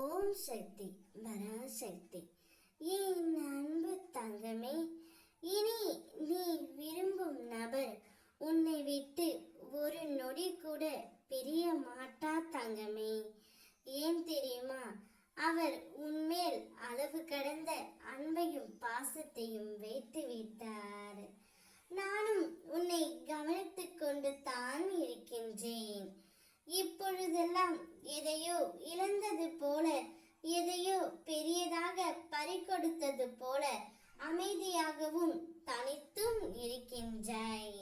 ஓம் சக்தி பராசக்தி என் அன்பு தங்கமே இனி நீ விரும்பும் நபர் உன்னை விட்டு ஒரு நொடி கூட பிரிய மாட்டா தங்கமே. ஏன் தெரியுமா? அவர் உன்மேல் அளவு கடந்த அன்பையும் பாசத்தையும் வைத்து விட்டார். எதையோ இழந்தது போல எதையோ பெரியதாக பறிகொடுத்தது போல அமைதியாகவும் தனித்தும் இருக்கின்றாய்.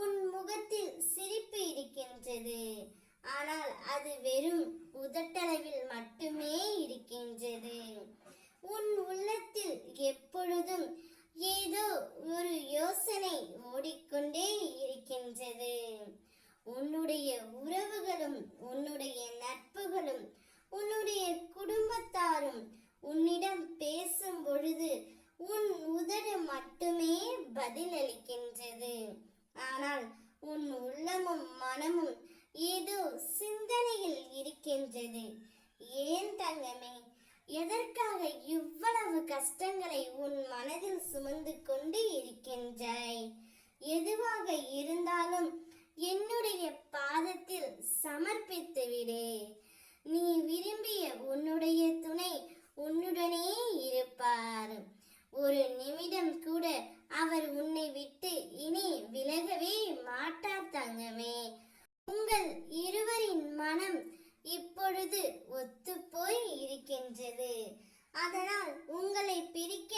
உன் முகத்தில் சிரிப்பு இருக்கின்றது. ஆனால் அது வெறும் உதட்டளவில் மட்டுமே இருக்கின்றது. உன் உள்ளத்தில் எப்பொழுதும் ஏதோ ஒரு யோசனை ஓடிக்கொண்டே இருக்கின்றது. உன்னுடைய உறவுகளும் உன்னுடைய பதிலளிக்கின்றது. ஆனால் உன் உள்ளமும் மனமும் ஏதோ சிந்தனையில் இருக்கின்றது. ஏன் தங்கமே? எதற்காக இவ்வளவு கஷ்டங்களை உன் மனதில் சுமந்து கொண்டு இருக்கின்றாய்? எதுவாக இருந்தாலும் என்னுடைய பாதத்தில் சமர்ப்பித்து விடு நீ விரும்பிய உன்னுடைய துணை உன்னுடனே இருப்பார் ஒரு நிமிடம் கூட அவர் உன்னை விட்டு இனி விலகவே மாட்டார் தங்கமே உங்கள் இருவரின் மனம் இப்பொழுது ஒத்துப்போய் இருக்கின்றது. அதனால் உங்களை பிரிக்க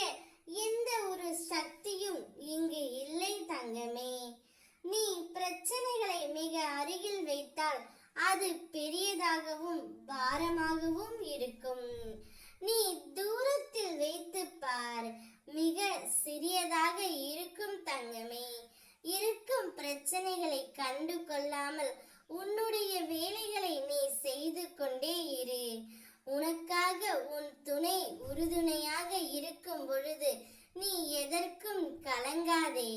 எந்த ஒரு சக்தியும் இங்கு இல்லை தங்கமே. நீ பிரச்சனைகளை மிக அருகில் வைத்தால் அது பெரியதாகவும் பாரமாகவும் இருக்கும். நீ தூரத்தில் வைத்து பார் மிக சிறியதாக இருக்கும் தங்கமே. இருக்கும் பிரச்சனைகளை கண்டு கொள்ளாமல் உன்னுடைய வேலைகளை நீ செய்து கொண்டே இரு உனக்காக உன் துணை உறுதுணையாக இருக்கும் பொழுது நீ எதற்கும் கலங்காதே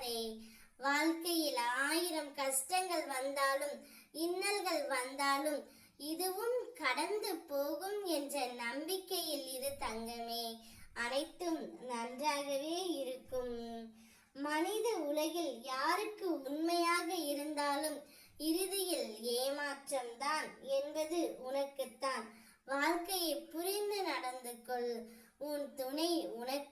அஞ்சாதே வாழ்க்கையில் ஆயிரம் கஷ்டங்கள் வந்தாலும் இன்னல்கள் வந்தாலும் இதுவும் கடந்து போகும் என்ற நம்பிக்கையில் இரு தங்கமே. அனைத்தும் நன்றாகவே இருக்கும். மனித உலகில் யாருக்கு உண்மையாக இருந்தாலும் இறுதியில் ஏமாற்றம்தான் என்பது உனக்குத்தான். வாழ்க்கையை புரிந்து நடந்து கொள். உன் துணை உனக்கு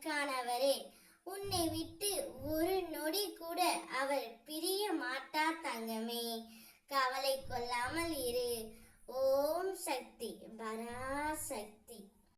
உன்னை விட்டு ஒரு நொடி கூட அவர் பிரிய மாட்டார் தங்கமே. கவலை கொள்ளாமல் இரு. ஓம் சக்தி. பராசக்தி.